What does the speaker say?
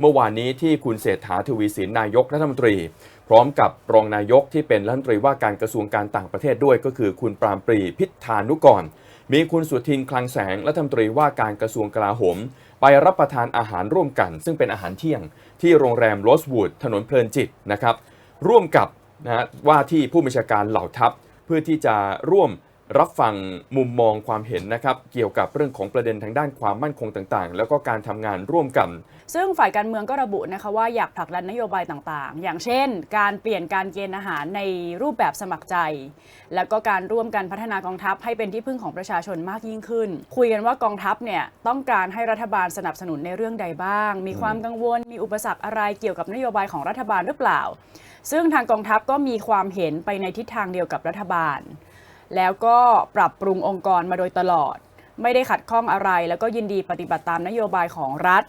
เมื่อวานนี้ที่คุณเศรษฐาทวีสินนายกรัฐมนตรี พร้อมกับรองนายกที่เป็นรัฐมนตรีว่าการกระทรวงการต่างประเทศด้วยก็คือคุณปรามปรีพิธานุกร มีคุณสุทินคลังแสงรัฐมนตรีว่าการกระทรวงกลาโหม ไปรับประทานอาหารร่วมกัน ซึ่งเป็นอาหารเที่ยง ที่โรงแรมโรสวูดถนนเพลินจิตนะครับร่วมกับนะฮะว่าที่ผู้บัญชาการเหล่าทัพเพื่อที่จะร่วม รับฟังมุมมองความเห็นนะครับเกี่ยวกับเรื่องของประเด็นทางด้านความมั่นคงต่างๆ แล้วก็การทำงานร่วมกัน ซึ่งฝ่ายการเมืองก็ระบุนะคะว่าอยากผลักดันนโยบายต่างๆ อย่างเช่น การเปลี่ยนการเกณฑ์อาหารในรูปแบบสมัครใจ แล้วก็การร่วมกันพัฒนากองทัพให้เป็นที่พึ่งของประชาชนมากยิ่งขึ้น คุยกันว่ากองทัพเนี่ยต้องการให้รัฐบาลสนับสนุนในเรื่องใดบ้าง มีความกังวลมีอุปสรรคอะไรเกี่ยวกับนโยบายของรัฐบาลหรือเปล่า ซึ่งทางกองทัพก็มีความเห็นไปในทิศทางเดียวกับรัฐบาล แล้วก็ปรับปรุงองค์กรมาโดยตลอด ไม่ได้ขัดข้องอะไร แล้วก็ยินดีปฏิบัติตามนโยบายของรัฐ